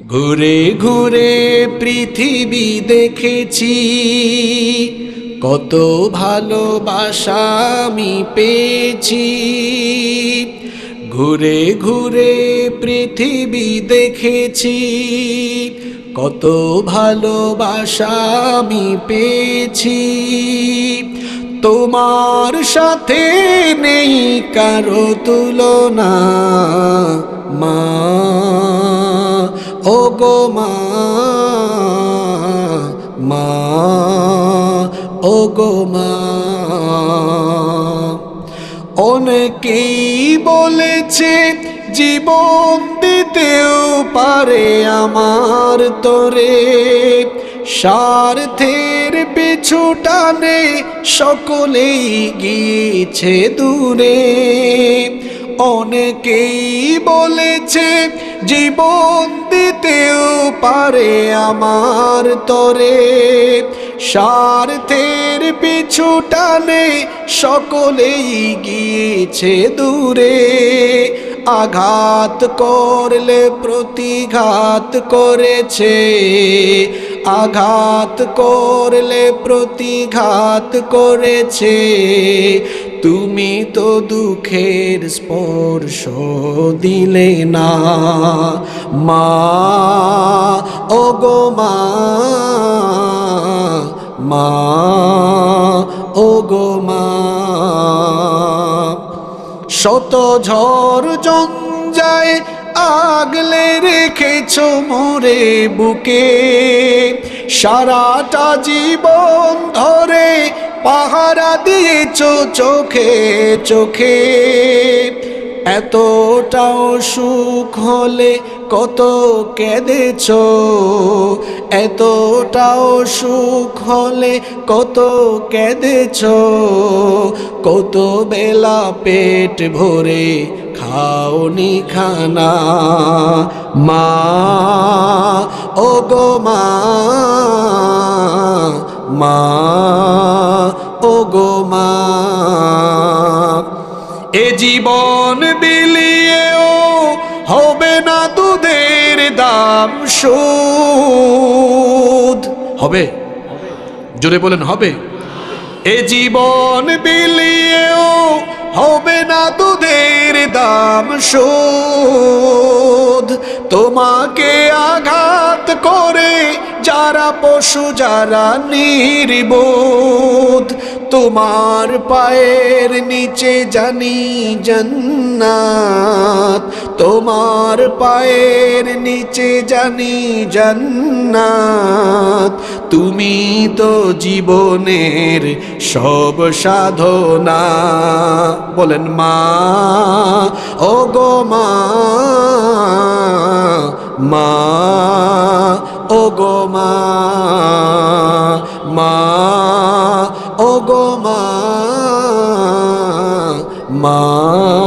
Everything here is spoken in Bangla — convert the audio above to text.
ঘুরে ঘুরে পৃথিবী দেখেছি। কত ভালোবাসা আমি পেয়েছি। ঘুরে ঘুরে পৃথিবী দেখেছি। কত ভালোবাসা আমি পেয়েছি। তোমার সাথে নেই কারও তুলনা। মা গো মা মা, ও গো মা। অনেকেই বলেছে, জীবন দিতেও পারে আমার তোরে। স্বার্থের পিছু টানে সকলেই গিয়েছে দূরে। অনেকেই বলেছে, জীবন দিতেও পারে আমার তরে। স্বার্থের পিছু টানে সকলেই গিয়েছে দূরে। আঘাত করলে প্রতিঘাত করেছে। আঘাত করলে প্রতিঘাত করেছে। তুমি তো দুঃখের স্পর্শ দিলে না। মা ও গো মা মা ও গো মা। শত ঝড় জঞ্জায় আগলে রেখেছ মোরে বুকে। সারাটা জীবন ধরে পাহারা দিয়েছ চোখে চোখে। এতটাও সুখ হলে কত কেঁদেছ। এতটাও সুখ হলে কত কেঁদেছ। কত বেলা পেট ভরে খাওনি খানা। মা ও গো মা মা ও গো মা। এ জীবন বিলিয়েও হবে না দুধের দাম সুদ। হবে? জোরে বলেন, হবে? এ জীবন বিলিয়েও হবে না দুধের দাম শোধ। তোমাকে আঘাত করে যারা পশু যারা নির্বোধ। তোমার পায়ের নিচে জানি জান্নাত। তোমার পায়ের নিচে জানি জান্নাত। তুমি তো জীবনের সব সাধনা। বলেন মা ও গো মা মা ও গো মা মা। গো মা মা